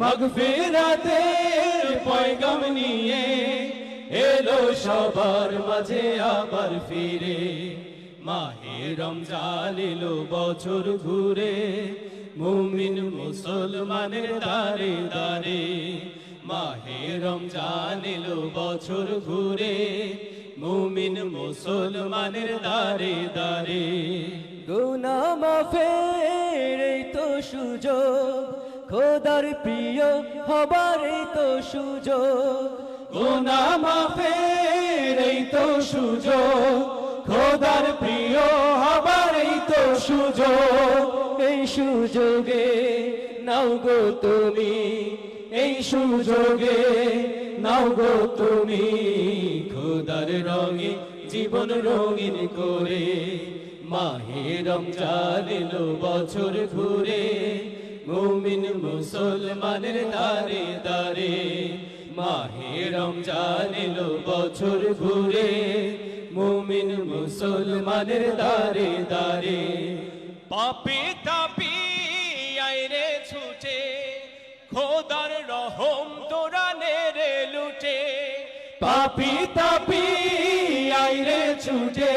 মগফিরাতের পয়গাম নিয়ে এলো সবার মাঝে আবার ফিরে। মাহে রমজান এলো বছর ঘুরে, মুমিন মুসলমানের দারে দারে মাহে রমজান এলো বছর ঘুরে, মুমিন মুসলমানের দারে দারে গুনা মাফের তো সুযোগ খোদার প্রিয় হবার তো সুযোগ। গোনা মাফের এই তো সুযোগ। খোদার প্রিয় হবার এই তো সুযোগ। এই সুযোগে নাও গো তুমি এই সুযোগে নাও গো তুমি। খোদার রঙে জীবন রঙিন করে মাহে রমজান বছর ঘুরে। মুমিন মুসলমানের দারে দারে, মাহে রমজান বছর ঘুরে। মুমিন মুসলমানের দারে দারে, পাপি তাপি আইরে ছুটে। খোদার রহম তোরা নেরে লুটে। পাপি তাপি আইরে ছুটে।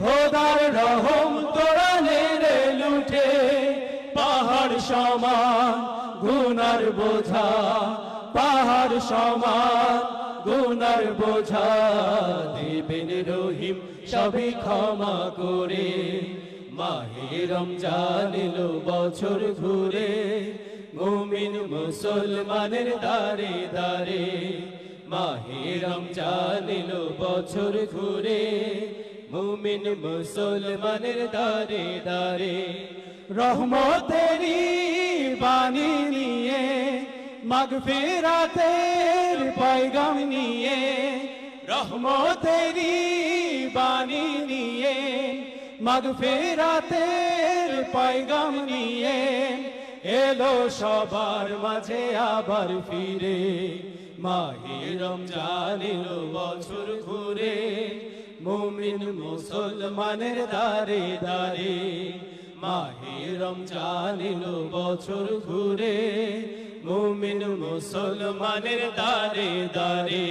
খোদার গুনার বোঝা, পাহাড় সমান গুনার বোঝা। দেবেন রহিম সবই ক্ষমা করে, মাহে রমজান এলো বছর ঘুরে। মুমিন মুসলমানের দারে দারে মাহে রমজান এলো বছর ঘুরে। মুমিন মুসলমানের দারে দারে রহমতেরি বাণী নিয়ে মগফিরাতের পয়গাম নিয়ে রহমতেরি বাণী নিয়ে মগফিরাতের পয়গাম নিয়ে, এলো সবার মাঝে আবার ফিরে, মাহে রমজান এলো বছর ঘুরে, মুমিন মুসলমানের দারে দারে মাহে রমজান বছর ঘুরে মুমিন মুসলমানের দারে দারে